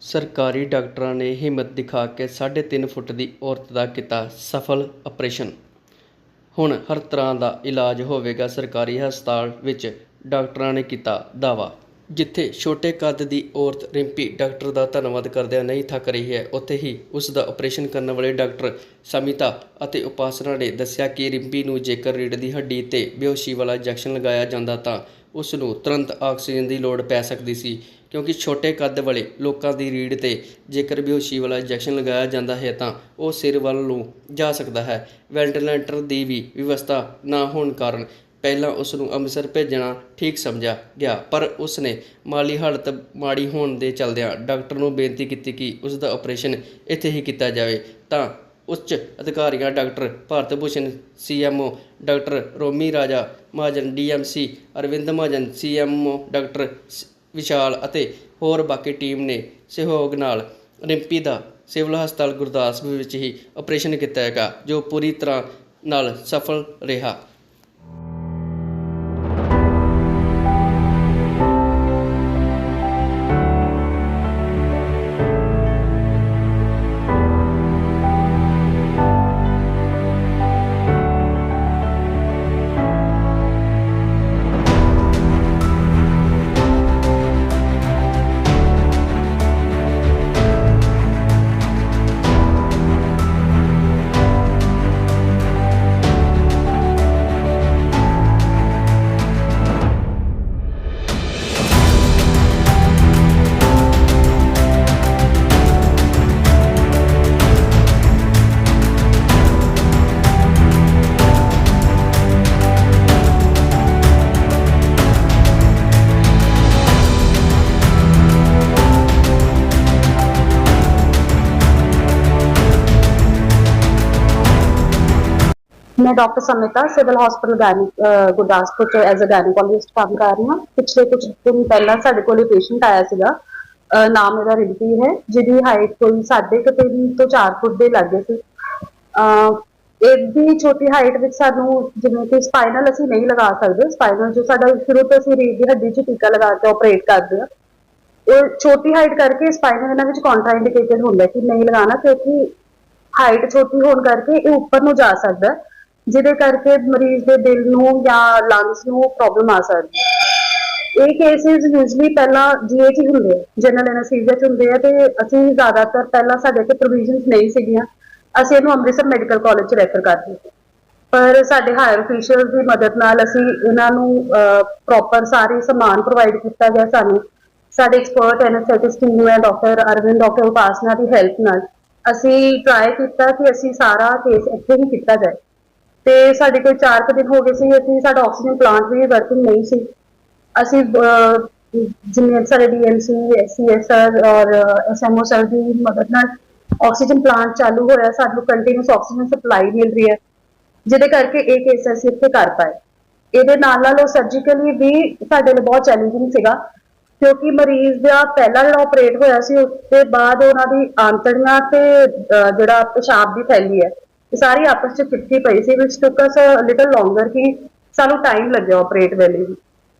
ਸਰਕਾਰੀ ਡਾਕਟਰਾਂ ਨੇ ਹਿੰਮਤ ਦਿਖਾ ਕੇ 3.5 ਫੁੱਟ ਦੀ ਔਰਤ ਦਾ ਕੀਤਾ ਸਫਲ ਆਪਰੇਸ਼ਨ। ਹੁਣ ਹਰ ਤਰ੍ਹਾਂ ਦਾ ਇਲਾਜ ਹੋਵੇਗਾ। ਸਰਕਾਰੀ ਹਸਪਤਾਲ ਵਿੱਚ ਡਾਕਟਰਾਂ ਨੇ ਕੀਤਾ ਦਾਅਵਾ। ਜਿੱਥੇ ਛੋਟੇ ਕੱਦ ਦੀ ਔਰਤ ਰਿੰਪੀ ਡਾਕਟਰ ਦਾ ਧੰਨਵਾਦ ਕਰਦਿਆਂ ਨਹੀਂ ਥੱਕ ਰਹੀ ਹੈ, ਉੱਥੇ ਹੀ ਉਸ ਦਾ ਆਪਰੇਸ਼ਨ ਕਰਨ ਵਾਲੇ ਡਾਕਟਰ ਸਮਿਤਾ ਅਤੇ ਉਪਾਸਨਾ ਨੇ ਦੱਸਿਆ ਕਿ ਰਿੰਪੀ ਨੂੰ ਜੇਕਰ ਰੀੜ੍ਹ ਦੀ ਹੱਡੀ ਤੇ ਬੇਹੋਸ਼ੀ ਵਾਲਾ ਇੰਜੈਕਸ਼ਨ ਲਗਾਇਆ ਜਾਂਦਾ ਤਾਂ ਉਸ ਨੂੰ ਤੁਰੰਤ ਆਕਸੀਜਨ ਦੀ ਲੋੜ ਪੈ ਸਕਦੀ ਸੀ, ਕਿਉਂਕਿ ਛੋਟੇ ਕੱਦ ਵਾਲੇ ਲੋਕਾਂ ਦੀ ਰੀੜ੍ਹ ਤੇ ਜੇਕਰ ਬੇਹੋਸ਼ੀ ਵਾਲਾ ਇੰਜੈਕਸ਼ਨ ਲਗਾਇਆ ਜਾਂਦਾ ਹੈ ਤਾਂ ਉਹ ਸਿਰ ਵੱਲ ਨੂੰ ਜਾ ਸਕਦਾ ਹੈ। ਵੈਂਟੀਲੇਟਰ ਦੀ ਵੀ ਵਿਵਸਥਾ ਨਾ ਹੋਣ ਕਾਰਨ ਪਹਿਲਾਂ ਉਸ ਨੂੰ ਅੰਮ੍ਰਿਤਸਰ ਭੇਜਣਾ ਠੀਕ ਸਮਝਿਆ ਗਿਆ, ਪਰ ਉਸ ਨੇ ਮਾਲੀ ਹਾਲਤ ਮਾੜੀ ਹੋਣ ਦੇ ਚਲਦਿਆਂ ਡਾਕਟਰ ਨੂੰ ਬੇਨਤੀ ਕੀਤੀ ਕਿ ਉਸ ਦਾ ਆਪਰੇਸ਼ਨ ਇੱਥੇ ਹੀ ਕੀਤਾ ਜਾਵੇ। ਤਾਂ ਉੱਚ ਅਧਿਕਾਰੀਆਂ doctor Bharat Bhushan CMO doctor Romi Raja, Mahajan DMC Arvind Mahajan CMO doctor Vishal ਅਤੇ ਹੋਰ ਬਾਕੀ ਟੀਮ ਨੇ ਸਹਿਯੋਗ ਨਾਲ ਰਿੰਪੀ ਦਾ ਸਿਵਲ ਹਸਪਤਾਲ ਗੁਰਦਾਸਪੁਰ ਵਿੱਚ ਹੀ ਆਪਰੇਸ਼ਨ ਕੀਤਾ ਹੈਗਾ, ਜੋ ਪੂਰੀ ਤਰ੍ਹਾਂ ਨਾਲ ਸਫਲ ਰਿਹਾ। ਮੈਂ doctor Smita civil hospital gynae Gurdaspur ਚ ਐਜ਼ ਅ ਗਾਇਨੋਕੋਲੋਜਿਸਟ ਕੰਮ ਕਰ ਰਹੀ ਹਾਂ। ਪਿਛਲੇ ਕੁਝ ਦਿਨ ਪਹਿਲਾਂ ਸਾਡੇ ਕੋਲੇ ਪੇਸ਼ੈਂਟ ਆਇਆ ਸੀਗਾ। ਨਾਮ ਇਹਦਾ ਰਿੰਪੀ ਹੈ, ਜਿਹਦੀ ਹਾਈਟ ਕੋਈ ਸਾਢੇ ਕੁ ਤਿੰਨ ਤੋਂ 4 ਫੁੱਟ ਦੇ ਲੱਗੇ ਸੀ। ਇਹਦੀ ਛੋਟੀ ਹਾਈਟ ਵਿੱਚ ਸਾਨੂੰ ਜਿਵੇਂ ਕਿ ਸਪਾਈਨਲ ਅਸੀਂ ਨਹੀਂ ਲਗਾ ਸਕਦੇ। ਸਪਾਈਨਲ ਜੋ ਸਾਡਾ ਸ਼ੁਰੂ ਤੋਂ ਅਸੀਂ ਰੀੜ ਦੀ ਹੱਡੀ 'ਚ ਟੀਕਾ ਲਗਾ ਕੇ ਆਪਰੇਟ ਕਰਦੇ ਹਾਂ। ਇਹ ਛੋਟੀ ਹਾਈਟ ਕਰਕੇ ਸਪਾਈਨਲ ਇਹਨਾਂ ਵਿੱਚ ਕੰਟਰਾਇੰਡੀਕੇਟਡ ਹੁੰਦਾ ਕਿ ਨਹੀਂ ਲਗਾਉਣਾ, ਕਿਉਂਕਿ ਹਾਈਟ ਛੋਟੀ ਹੋਣ ਕਰਕੇ ਇਹ ਉੱਪਰ ਨੂੰ ਜਾ ਸਕਦਾ ਜਿਹਦੇ ਕਰਕੇ ਮਰੀਜ਼ ਦੇ ਦਿਲ ਨੂੰ ਜਾਂ ਲੰਗਸ ਨੂੰ ਪ੍ਰੋਬਲਮ ਆ ਸਕਦੀ ਹੈ। ਇਹ ਕੇਸਿਸ ਯੂਜ਼ਲੀ ਪਹਿਲਾਂ ਜੀਐਚ ਹੁੰਦੇ ਆ ਜਨਰਲ ਐਨਸਥੀਸੀਆ ਚ ਹੁੰਦੇ ਆ ਤੇ ਅਸੀਂ ਜ਼ਿਆਦਾਤਰ ਪਹਿਲਾਂ ਸਾਡੇ ਕੋਲ ਪ੍ਰੋਵੀਜ਼ਨਸ ਨਹੀਂ ਸੀਗੀਆਂ। ਅਸੀਂ ਇਹਨੂੰ ਅੰਮ੍ਰਿਤਸਰ ਮੈਡੀਕਲ ਕਾਲਜ ਚ ਰੈਫਰ ਕਰ ਦਿੱਤੇ। ਪਰ ਸਾਡੇ ਹਾਇਰ ਅਫੀਸ਼ੀਅਲਸ ਦੀ ਮਦਦ ਨਾਲ ਅਸੀਂ ਇਹਨਾਂ ਨੂੰ ਪ੍ਰੋਪਰ ਸਾਰੇ ਸਮਾਨ ਪ੍ਰੋਵਾਈਡ ਕੀਤਾ ਗਿਆ ਸਾਨੂੰ। ਸਾਡੇ ਐਕਸਪਰਟ ਐਨਸਥੈਟਿਸਟ ਟੀਮ ਹੈ ਡਾਕਟਰ ਅਰਵਿੰਦ ਡਾਕਟਰ ਉਪਾਸਨਾ ਦੀ ਹੈਲਪ ਨਾਲ। ਅਸੀਂ ਟਰਾਈ ਕੀਤਾ ਕਿ ਅਸੀਂ ਸਾਰਾ ਕੇਸ ਇੱਥੇ ਹੀ ਕੀਤਾ ਜਾਏ। ਤੇ ਸਾਡੇ ਕੋਲ 4 ਕੁ ਦਿਨ ਹੋ ਗਏ ਸੀ ਅਸੀਂ ਸਾਡਾ ਆਕਸੀਜਨ ਪਲਾਂਟ ਵੀ ਵਰਕਿੰਗ ਨਹੀਂ ਸੀ। ਅਸੀਂ ਜਿਵੇਂ ਸਾਡੇ ਡੀਐਮਸੀ ਐਸਸੀਐਸਆਰ ਔਰ ਐਸਐਮਓ ਸਰ ਦੀ ਮਦਦ ਨਾਲ ਆਕਸੀਜਨ ਪਲਾਂਟ ਚਾਲੂ ਹੋਇਆ। ਸਾਨੂੰ ਕੰਟੀਨਿਊਸ ਆਕਸੀਜਨ ਸਪਲਾਈ ਮਿਲ ਰਹੀ ਹੈ, ਜਿਹਦੇ ਕਰਕੇ ਇਹ ਕੇਸ ਅਸੀਂ ਇੱਥੇ ਕਰ ਪਾਏ। ਇਹਦੇ ਨਾਲ ਨਾਲ ਉਹ ਸਰਜੀਕਲੀ ਵੀ ਸਾਡੇ ਲਈ ਬਹੁਤ ਚੈਲੰਜਿੰਗ ਸੀਗਾ, ਕਿਉਂਕਿ ਮਰੀਜ਼ ਦਾ ਪਹਿਲਾ ਜਿਹੜਾ ਆਪਰੇਟ ਹੋਇਆ ਸੀ, ਉਸ ਤੋਂ ਬਾਅਦ ਉਹਨਾਂ ਦੀ ਆਂਤੜੀਆਂ ਤੇ ਜਿਹੜਾ ਪਿਸ਼ਾਬ ਦੀ ਫੈਲੀ ਹੈ। ਸਾਰੀ ਆਪਸ ਚ ਚਿਪਕੀ ਪਈ ਸੀ which took us a little ਕਿ ਸਾਨੂੰ ਟਾਈਮ ਲੱਗਿਆ ਆਪਰੇਟ ਵੇਲੇ ਵੀ।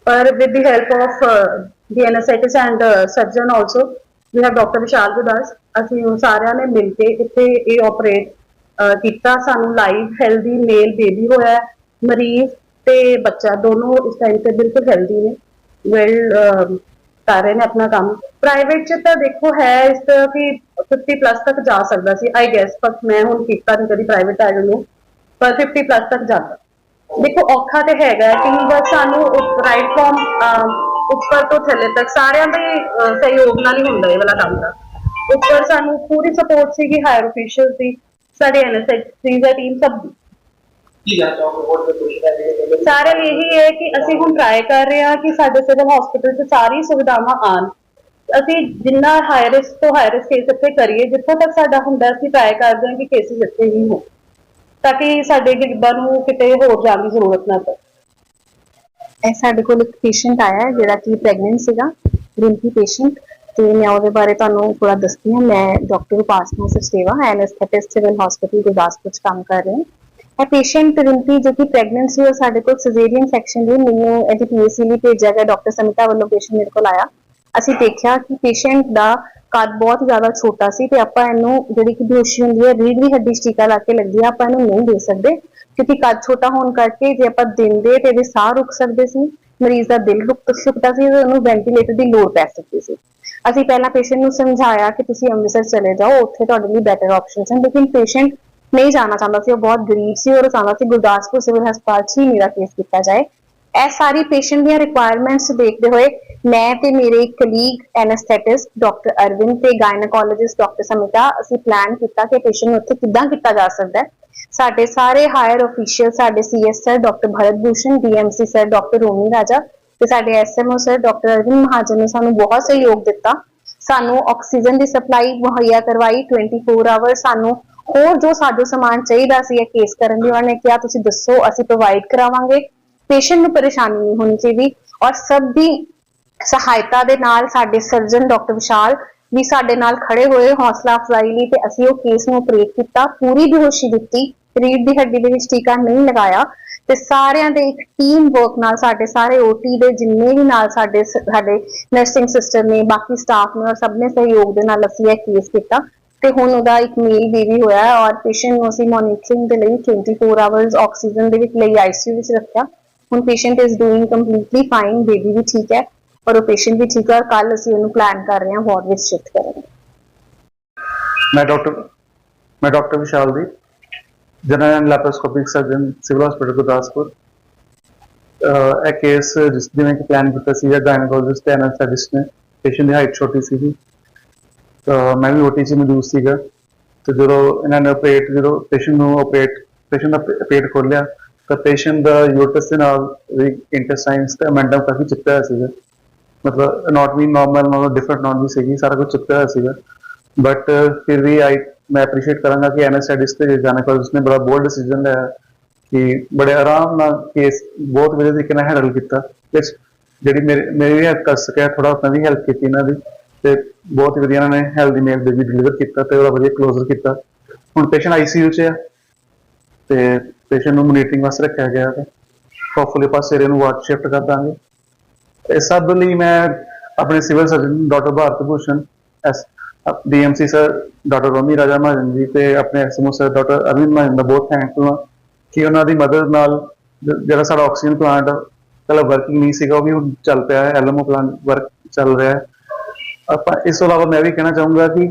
ਪਰ with the help of uh, the anesthetists and uh, surgeon also we ਵਿਸ਼ਾਲ ਗੁਦਾਸ ਅਸੀਂ ਉਹ ਸਾਰਿਆਂ ਨੇ ਮਿਲ ਕੇ ਇੱਥੇ ਇਹ ਆਪਰੇਟ ਕੀਤਾ। ਸਾਨੂੰ ਲਾਈਵ ਹੈਲਦੀ ਮੇਲ ਬੇਬੀ ਹੋਇਆ ਮਰੀਜ਼ ਤੇ ਬੱਚਾ ਦੋਨੋਂ ਇਸ ਟਾਈਮ ਤੇ ਬਿਲਕੁਲ ਹੈਲਦੀ ਨੇ। ਵੈਲ ਕਰ ਰਹੇ ਨੇ ਆਪਣਾ ਕੰਮ। ਪ੍ਰਾਈਵੇਟ ਚ ਤਾਂ ਦੇਖੋ ਹੈ ਇਸ ਤਰ੍ਹਾਂ ਕਿ 50 ਪਲੱਸ ਤੱਕ ਜਾ ਸਕਦਾ ਸੀ। ਆਈ ਗੈਸ ਪਰ ਮੈਂ ਹੁਣ ਕੀਤਾ ਨਹੀਂ ਕਦੀ ਪ੍ਰਾਈਵੇਟ ਆ ਨੂੰ ਪਰ 50 ਪਲੱਸ ਤੱਕ ਜਾਂਦਾ। ਦੇਖੋ ਔਖਾ ਤੇ ਹੈਗਾ ਹੈ ਕਿ ਬਸ ਸਾਨੂੰ ਰਾਈਟ ਫਰਮ ਉੱਪਰ ਤੋਂ ਥੱਲੇ ਤੱਕ ਸਾਰਿਆਂ ਦੇ ਅਹ, ਸਹਿਯੋਗ ਨਾਲ ਹੀ ਹੁੰਦਾ ਇਹ ਵਾਲਾ ਕੰਮ ਦਾ। ਉੱਪਰ ਸਾਨੂੰ ਪੂਰੀ ਸਪੋਰਟ ਸੀਗੀ ਹਾਇਰ ਅਫੀਸ਼ੀਅਲਸ ਦੀ ਸਾਡੇ ਐਨਐਸਐਸ ਦਾ ਟੀਮ ਸਭ ਦੀ। ਕੀ ਜਾਣਾ ਚਾਹੋਗੇ ਹੋਰ ਕੋਈ ਕੁਐਸਚਨ ਹੈ ਜਿਹੜੇ ਕਹਿੰਦੇ ਸਾਰਾ ਇਹੀ ਹੈ ਕਿ ਅਸੀਂ ਹੁਣ ਟਰਾਈ ਕਰ ਰਹੇ ਹਾਂ ਕਿ ਸਾਡੇ ਸਿਵਲ ਹਸਪੀਟਲ 'ਚ ਸਾਰੀ ਸੁਵਿਧਾਵਾਂ ਆਣ ਅਸੀਂ ਜਿੰਨਾ ਰਿਸਕ ਤੋਂ ਰਿਸਕ ਕੇਸ ਇੱਥੇ ਕਰੀਏ ਜਿੱਥੋਂ ਤੱਕ ਸਾਡਾ ਹੁੰਦਾ ਅਸੀਂ ਟਰਾਈ ਕਰਦੇ ਹਾਂ ਕਿ ਕੇਸਿਸ ਇੱਥੇ ਹੀ ਹੋਣ ਤਾਂ ਕਿ ਸਾਡੇ ਗਰੀਬਾਂ ਨੂੰ ਕਿਤੇ ਹੋਰ ਜਾਣ ਦੀ ਜ਼ਰੂਰਤ ਨਾ ਪਵੇ। ਇਹ ਸਾਡੇ ਕੋਲ ਇੱਕ ਪੇਸ਼ੈਂਟ ਆਇਆ ਹੈ ਜਿਹੜਾ ਕਿ ਪ੍ਰੈਗਨੈਂਟ ਸੀਗਾ ਰਿੰਪੀ ਪੇਸ਼ੈਂਟ ਤੇ ਮੈਂ ਉਹਦੇ ਬਾਰੇ ਤੁਹਾਨੂੰ ਥੋੜਾ ਦੱਸਦੀ ਹਾਂ। ਮੈਂ doctor Upasana Sachdeva anaesthetist civil hospital Gurdaspur ਚ ਕੰਮ ਕਰ ਰਹੀ ਹਾਂ। ਇਹ ਪੇਸ਼ੈਂਟ ਰਿੰਪੀ ਜੋ ਕਿ ਪ੍ਰੈਗਨੈਂਟ ਸੀ ਉਹ ਸਾਡੇ ਕੋਲ ਸਿਜ਼ੇਰੀਅਨ ਸੈਕਸ਼ਨ ਲਈ ਮੈਨੂੰ ਇਹਦੀ ਪੀਐਸਸੀ ਲਈ ਭੇਜਿਆ ਗਿਆ ਡਾਕਟਰ ਸਮਿਤਾ ਵੱਲੋਂ ਪੇਸ਼ੈਂਟ ਮੇਰੇ ਕੋਲ ਆਇਆ। ਅਸੀਂ ਦੇਖਿਆ ਕਿ ਪੇਸ਼ੈਂਟ ਦਾ ਕੱਦ ਬਹੁਤ ਜ਼ਿਆਦਾ ਛੋਟਾ ਸੀ ਤੇ ਆਪਾਂ ਇਹਨੂੰ ਜਿਹੜੀ ਕਿ ਬੇਹੋਸ਼ੀ ਹੁੰਦੀ ਹੈ ਰੀੜ ਦੀ ਹੱਡੀ 'ਚ ਟੀਕਾ ਲਾ ਕੇ ਲੱਗਦੀ ਹੈ, ਆਪਾਂ ਇਹਨੂੰ ਨਹੀਂ ਦੇ ਸਕਦੇ। ਕਿਉਂਕਿ ਕੱਦ ਛੋਟਾ ਹੋਣ ਕਰਕੇ ਜੇ ਆਪਾਂ ਦਿੰਦੇ ਤੇ ਇਹਦੇ ਸਾਹ ਰੁਕ ਸਕਦੇ ਸੀ, ਮਰੀਜ਼ ਦਾ ਦਿਲ ਰੁਕ ਸਕਦਾ ਸੀ ਤੇ ਉਹਨੂੰ ਵੈਂਟੀਲੇਟਰ ਦੀ ਲੋੜ ਪੈ ਸਕਦੀ ਸੀ। ਅਸੀਂ ਪਹਿਲਾਂ ਪੇਸ਼ੈਂਟ ਨੂੰ ਸਮਝਾਇਆ ਕਿ ਤੁਸੀਂ ਅੰਮ੍ਰਿਤਸਰ ਚਲੇ ਜਾਓ, ਉੱਥੇ ਤੁਹਾਡੇ ਲਈ ਬੈਟਰ ਆਪਸ਼ਨਸ ਹਨ। ਲੇਕਿਨ ਪੇਸ਼ੈਂਟ ਨਹੀਂ ਜਾਣਾ ਚਾਹੁੰਦਾ ਸੀ, ਉਹ ਬਹੁਤ ਗਰੀਬ ਸੀ ਔਰ ਉਹ ਚਾਹੁੰਦਾ ਸੀ, ਗੁਰਦਾਸਪੁਰ ਸਿਵਲ ਹਸਪਤਾਲ 'ਚ ਹੀ ਮੇਰਾ ਕੇਸ ਕੀਤਾ ਜਾਏ। ਇਹ ਸਾਰੀ ਪੇਸ਼ੈਂਟ ਦੀਆਂ ਰਿਕੁਆਇਰਮੈਂਟਸ ਦੇਖਦੇ ਹੋਏ ਮੈਂ ਤੇ ਮੇਰੇ ਕਲੀਗ ਐਨਸਥੈਟਿਸਟ ਡਾਕਟਰ ਅਰਵਿੰਦ ਤੇ ਗਾਇਨੋਕੋਲੋਜਿਸਟ ਡਾਕਟਰ ਸਮਿਤਾ ਅਸੀਂ ਪਲਾਨ ਕੀਤਾ ਕਿ ਪੇਸ਼ੈਂਟ ਨੂੰ ਉੱਥੇ ਕਿੱਦਾਂ ਕੀਤਾ ਜਾ ਸਕਦਾ ਹੈ। ਸਾਡੇ ਸਾਰੇ ਹਾਇਰ ਅਫੀਸ਼ੀਅਲ ਸਾਡੇ CS sir doctor Bharat Bhushan DMC sir doctor Romi Raja ਤੇ ਸਾਡੇ SMO sir doctor Arvind Mahajan ਨੇ ਸਾਨੂੰ ਬਹੁਤ ਸਹਿਯੋਗ ਦਿੱਤਾ। ਸਾਨੂੰ ਆਕਸੀਜਨ ਦੀ ਸਪਲਾਈ ਮੁਹੱਈਆ ਕਰਵਾਈ 24 ਆਵਰ ਸਾਨੂੰ ਹੋਰ ਜੋ ਸਾਜੋ ਸਮਾਨ ਚਾਹੀਦਾ ਸੀ ਇਹ ਕੇਸ ਕਰਨ ਲਈ ਉਹਨਾਂ ਨੇ ਕਿਹਾ, ਤੁਸੀਂ ਦੱਸੋ, ਅਸੀਂ ਪ੍ਰੋਵਾਈਡ ਕਰਾਵਾਂਗੇ। ਪੇਸ਼ੈਂਟ ਨੂੰ ਪਰੇਸ਼ਾਨੀ ਨਹੀਂ ਹੋਣੀ ਚਾਹੀਦੀ ਔਰ ਸਭ ਦੀ ਸਹਾਇਤਾ ਦੇ ਨਾਲ ਸਾਡੇ ਸਰਜਨ ਡਾਕਟਰ ਵਿਸ਼ਾਲ ਵੀ ਸਾਡੇ ਨਾਲ ਖੜੇ ਹੋਏ, ਹੌਸਲਾ ਅਫਜ਼ਾਈ ਲਈ ਤੇ ਅਸੀਂ ਉਹ ਕੇਸ ਨੂੰ ਆਪਰੇਟ ਕੀਤਾ। ਪੂਰੀ ਬੇਹੋਸ਼ੀ ਦਿੱਤੀ ਰੀੜ ਦੀ ਹੱਡੀ ਦੇ ਵਿੱਚ ਟੀਕਾ ਨਹੀਂ ਲਗਾਇਆ ਤੇ ਸਾਰਿਆਂ ਦੇ ਇੱਕ ਟੀਮ ਵਰਕ ਨਾਲ ਸਾਡੇ ਸਾਰੇ ਓਟੀ ਦੇ ਜਿੰਨੇ ਵੀ ਨਾਲ ਸਾਡੇ ਸਾਡੇ ਨਰਸਿੰਗ ਸਿਸਟਰ ਨੇ, ਬਾਕੀ ਸਟਾਫ ਨੇ ਔਰ ਸਭ ਨੇ ਸਹਿਯੋਗ ਦੇ ਨਾਲ ਅਸੀਂ ਇਹ ਕੇਸ ਕੀਤਾ। ਤੇ ਹੁਣ ਉਹਦਾ ਇੱਕ ਮੇਲ ਬੇਬੀ ਹੋਇਆ ਹੈ ਔਰ ਪੇਸ਼ੈਂਟ ਨੂੰ ਅਸੀਂ ਮੋਨੀਟਰਿੰਗ ਦੇ ਲਈ 24 ਆਵਰਸ ਆਕਸੀਜਨ ਦੇ ਵਿੱਚ ਲਈ ਆਈਸੀਯੂ ਵਿੱਚ ਰੱਖਿਆ। ਹੁਣ patient is doing completely fine baby ਵੀ ਠੀਕ ਹੈ ਔਰ ਉਹ ਪੇਸ਼ੈਂਟ ਵੀ ਠੀਕ ਹੈ ਔਰ ਕੱਲ ਅਸੀਂ ਉਹਨੂੰ ਪਲਾਨ ਕਰ ਰਹੇ ਹਾਂ ਵਾਰਡ ਵਿੱਚ ਸ਼ਿਫਟ ਕਰਨ ਦਾ। ਮੈਂ ਡਾਕਟਰ ਮੈਂ doctor Vishal the general and laparoscopic surgeon civil hospital Gurdaspur. ਅਹ ਇਹ ਕੇਸ ਜਿਸ ਜਿਵੇਂ ਕਿ ਪਲਾਨ ਕੀਤਾ ਸੀ ਗਾਇਨੋਕੋਲੋਜਿਸਟ ਤੇ ਐਨਸਥੈਟਿਸਟ ਨੇ ਪੇਸ਼ੈਂਟ ਦੀ ਹਾਈਟ ਛੋਟੀ ਸੀ ਤਾਂ ਮੈਂ ਵੀ ਓਟੀ 'ਚ ਮੌਜੂਦ ਸੀਗਾ। ਤੇ ਜਦੋਂ ਇਹਨਾਂ ਨੇ ਆਪਰੇਟ ਜਦੋਂ ਪੇਸ਼ੈਂਟ ਨੂੰ ਆਪਰੇਟ ਪੇਸ਼ੈਂਟ ਦਾ ਪੇ- ਪੇਟ ਖੋਲਿਆ ਤਾਂ ਪੇਸ਼ੈਂਟ ਦਾ ਯੂਟਰਸ ਦੇ ਨਾਲ ਵੀ ਇੰਟੈਸਟਾਈਨਸ ਮੈਂਡਮ ਕਾਫੀ ਚਿਪਕਿਆ ਹੋਇਆ ਸੀਗਾ। ਮਤਲਬ ਨਾਟ ਵੀ ਨਾਰਮਲ ਨਾਲੋਂ ਡਿਫਰੈਂਟ ਨਾਟ ਵੀ ਸੀਗੀ, ਸਾਰਾ ਕੁਝ ਚਿਪਕਿਆ ਹੋਇਆ ਸੀਗਾ। ਬਟ ਫਿਰ ਵੀ ਆਈ ਮੈਂ ਅਪਰੀਸ਼ੀਏਟ ਕਰਾਂਗਾ ਕਿ ਐਨਐਸਆਈਡਿਸ ਤੇ ਗਾਇਨੋਕੋਲੋਜਿਸਟ ਨੇ ਬੜਾ ਬੋਲਡ ਡਿਸੀਜਨ ਲਿਆ ਕਿ ਬੜੇ ਆਰਾਮ ਨਾਲ ਕੇਸ ਬਹੁਤ ਵਧੀਆ ਤਰੀਕੇ ਨਾਲ ਹੈਂਡਲ ਕੀਤਾ। ਜਿਹੜੀ ਮੇਰੇ ਮੇਰੀ ਵੀ ਹੈਲਪ ਕਰ ਸਕਿਆ ਥੋੜਾ ਮੈਂ ਵੀ ਹੈਲਪ ਕੀਤੀ ਇਹਨਾਂ ਦੀ। ਤੇ ਬਹੁਤ ਹੀ ਵਧੀਆ ਇਹਨਾਂ ਨੇ ਹੈਲਦੀ ਮੇਲ ਬੇਬੀ ਡਿਲੀਵਰ ਕੀਤਾ ਤੇ ਉਹਦਾ ਵਧੀਆ ਕਲੋਜ਼ਰ ਕੀਤਾ। ਹੁਣ ਪੇਸ਼ੈਂਟ ਆਈਸੀਯੂ 'ਚ ਆ ਤੇ ਪੇਸ਼ੈਂਟ ਨੂੰ ਮੋਨੀਟਰਿੰਗ ਵਾਸਤੇ ਰੱਖਿਆ ਗਿਆ ਹੈ ਹੋਪਫੁਲੀ ਆਪਾਂ ਸਵੇਰੇ ਨੂੰ ਵਾਰਡ ਸ਼ਿਫਟ ਕਰ ਦਾਂਗੇ। ਇਹ ਸਭ ਲਈ ਮੈਂ ਆਪਣੇ civil surgeon doctor Bharat Bhushan S DMC sir doctor Romi Raja Mahajan ji ਤੇ ਆਪਣੇ SMO sir doctor Arvind Mahajan ਦਾ ਬਹੁਤ ਥੈਂਕਫੁਲ ਹਾਂ ਕਿ ਉਹਨਾਂ ਦੀ ਮਦਦ ਨਾਲ ਜਿਹੜਾ ਸਾਡਾ ਆਕਸੀਜਨ ਪਲਾਂਟ ਪਹਿਲਾਂ ਵਰਕਿੰਗ ਨਹੀਂ ਸੀਗਾ, ਉਹ ਵੀ ਹੁਣ ਚੱਲ ਪਿਆ ਹੈ ਐਲਐਮਓ ਪਲਾਂਟ ਵਰਕ ਚੱਲ ਰਿਹਾ ਹੈ। ਆਪਾਂ ਇਸ ਤੋਂ ਇਲਾਵਾ ਮੈਂ ਵੀ ਕਹਿਣਾ ਚਾਹੂੰਗਾ ਕਿ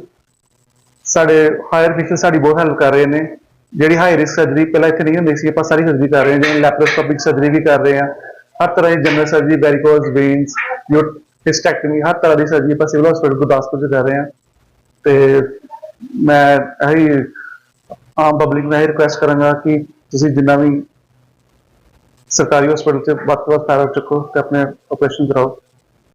ਸਾਡੇ ਹਾਇਰ ਅਫੀਸ਼ੀਅਲ ਸਾਡੀ ਬਹੁਤ ਹੈਲਪ ਕਰ ਰਹੇ ਨੇ। ਜਿਹੜੀ ਹਾਈ ਰਿਸਕ ਸਰਜਰੀ ਪਹਿਲਾਂ ਇੱਥੇ ਨਹੀਂ ਹੁੰਦੀ ਸੀ, ਆਪਾਂ ਸਾਰੀ ਸਰਜਰੀ ਕਰ ਰਹੇ ਹਾਂ। ਜਿਵੇਂ ਲੈਪਰੋਸਕੋਪਿਕ ਸਰਜਰੀ ਵੀ ਕਰ ਰਹੇ ਹਾਂ। ਹਰ ਤਰ੍ਹਾਂ ਦੀ general surgery varicose veins hysterectomy ਹਰ ਤਰ੍ਹਾਂ ਦੀ ਸਰਜਰੀ ਆਪਾਂ ਸਿਵਲ ਹਸਪੀਟਲ ਗੁਰਦਾਸਪੁਰ ਚ ਕਰ ਰਹੇ ਹਾਂ। ਤੇ ਮੈਂ ਇਹੀ ਆਮ ਪਬਲਿਕ ਨੂੰ ਇਹ ਰਿਕੁਐਸਟ ਕਰਾਂਗਾ ਕਿ ਤੁਸੀਂ ਜਿੰਨਾ ਵੀ ਸਰਕਾਰੀ ਹਸਪੀਟਲ ਚ ਵੱਧ ਤੋਂ ਵੱਧ ਫਾਇਦਾ ਚੁੱਕੋ ਤੇ ਆਪਣੇ ਆਪਰੇਸ਼ਨ ਕਰਾਓ।